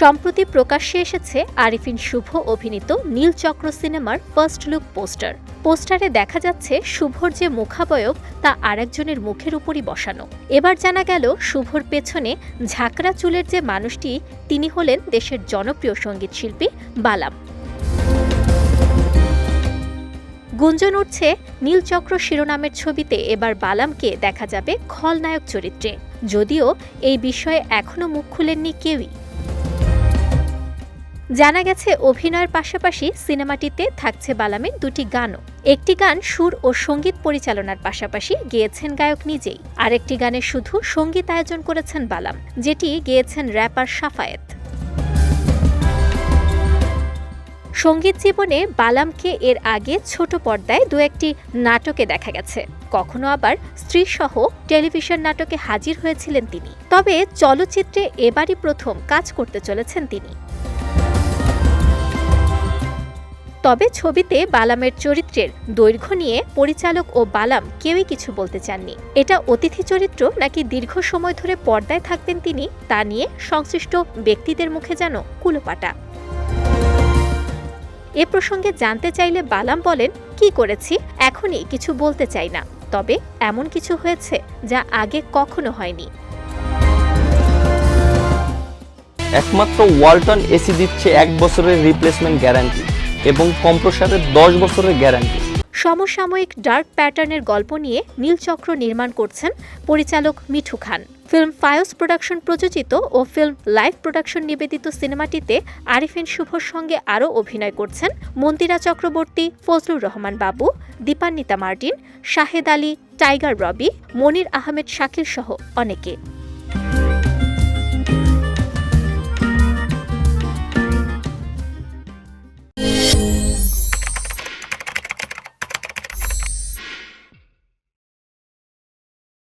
সম্প্রতি প্রকাশ্যে এসেছে আরিফিন শুভ অভিনীত নীলচক্র সিনেমার ফার্স্ট লুক পোস্টার। পোস্টারে দেখা যাচ্ছে শুভর যে মুখাবয়ব তা আরেকজনের মুখের উপরই বসানো। এবার জানা গেল শুভর পেছনে ঝাঁকড়া চুলের যে মানুষটি, তিনি হলেন দেশের জনপ্রিয় সংগীত শিল্পী বালাম। গুঞ্জন উঠছে নীলচক্র শিরোনামের ছবিতে এবার বালামকে দেখা যাবে খলনায়ক চরিত্রে। যদিও এই বিষয়ে এখনও মুখ খুলেননি কেউই। জানা গেছে, অভিনয়ের পাশাপাশি সিনেমাটিতে থাকছে বালামের দুটি গানও। একটি গান সুর ও সংগীত পরিচালনার পাশাপাশি গেয়েছেন গায়ক নিজেই। আরেকটি গানে শুধু সংগীত আয়োজন করেছেন বালাম, যেটি গেয়েছেন র্যাপার সাফায়েত। সংগীত জীবনে বালামকে এর আগে ছোট পর্দায় দু একটি নাটকে দেখা গেছে। কখনো আবার স্ত্রীসহ টেলিভিশন নাটকে হাজির হয়েছিলেন তিনি। তবে চলচ্চিত্রে এবারই প্রথম কাজ করতে চলেছেন তিনি। তবে ছবিতে বালামের চরিত্রের দৈর্ঘ্য নিয়ে পরিচালক ও বালাম কেউই কিছু বলতে চাননি। এটা অতিথি চরিত্র নাকি দীর্ঘ সময় ধরে পর্দায় থাকবেন তিনি, তা নিয়ে সংশ্লিষ্ট ব্যক্তিদের মুখে যেন কুলোপাটা। এ প্রসঙ্গে জানতে চাইলে বালাম বলেন, কি করেছি? এখনই কিছু বলতে চাই না। তবে এমন কিছু হয়েছে যা আগে কখনো হয়নি। একমাত্র ওয়ালটন এসি দিচ্ছে এক বছরের রিপ্লেসমেন্ট গ্যারান্টি। এবং কম্প্রসারের দশ বছরের গ্যারান্টি। সমসাময়িক ডার্ক প্যাটার্নের গল্প নিয়ে নীলচক্র নির্মাণ করছেন পরিচালক মিঠু খান। ফিল্ম ফায়োস প্রোডাকশন প্রযোজিত ও ফিল্ম লাইভ প্রোডাকশন নিবেদিত সিনেমাটিতে আরিফিন শুভর সঙ্গে আরও অভিনয় করছেন মন্দিরা চক্রবর্তী, ফজলুর রহমান বাবু, দীপান্বিতা মার্টিন, শাহেদ আলী, টাইগার রবি, মনির আহমেদ শাকিল সহ অনেকে।